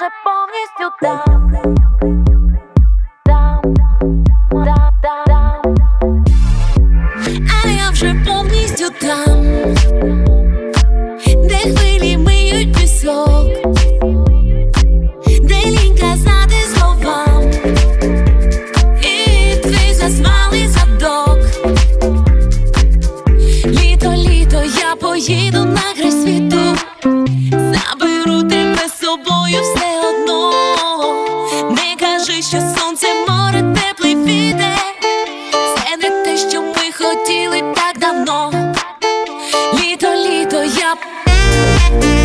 вже повністю там. Там, там, там, там. А я вже повністю там, де хвилі миють пісок, де лінь казати словам, і твій засмалий задок. Літо, літо, я поїду на край світу, заберу тебе з собою все а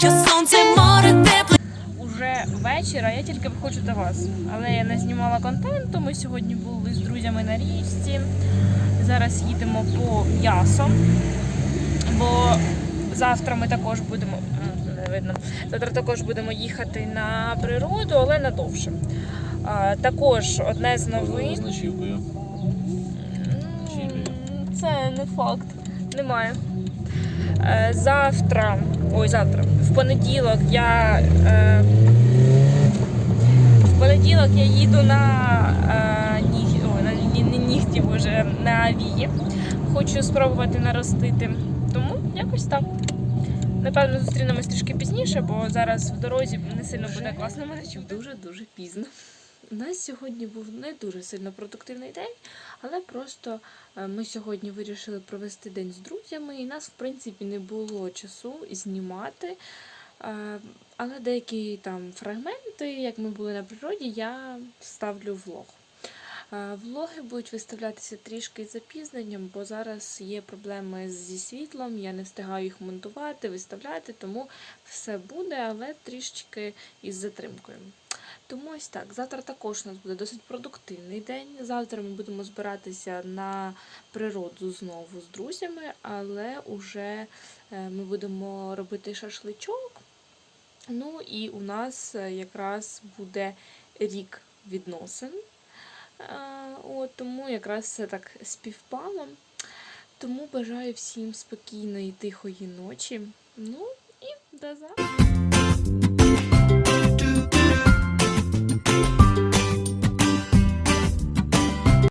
що сонце море тепле. Уже вечір, а я тільки виходжу до вас. Але я не знімала контенту. Ми сьогодні були з друзями на річці. Зараз їдемо по м'ясо. Бо завтра ми також будемо. Не видно. Завтра також будемо їхати на природу, але надовше. А, також одне з новин. Це не факт. Немає. Е, Завтра, ой, завтра, в понеділок я. Е, в понеділок я їду на е, ніг, ой, на не нігті, боже, на авії. Хочу спробувати наростити. Тому якось так. Напевно, зустрінемось трішки пізніше, бо зараз в дорозі не сильно буде класно мене чути. Дуже-дуже пізно. У нас сьогодні був не дуже сильно продуктивний день, але просто е, ми сьогодні вирішили провести день з друзями, і нас, в принципі, не було часу знімати. Е, Але деякі там фрагменти, як ми були на природі, я ставлю влог. Е, Влоги будуть виставлятися трішки з запізненням, бо зараз є проблеми зі світлом, я не встигаю їх монтувати, виставляти, тому все буде, але трішки із затримкою. Тому ось так. Завтра також у нас буде досить продуктивний день. Завтра ми будемо збиратися на природу знову з друзями, але уже е, ми будемо робити шашличок. Ну і у нас е, якраз буде рік відносин. Е, От, тому якраз все так співпало. Тому бажаю всім спокійної, тихої ночі. Ну і до завтра.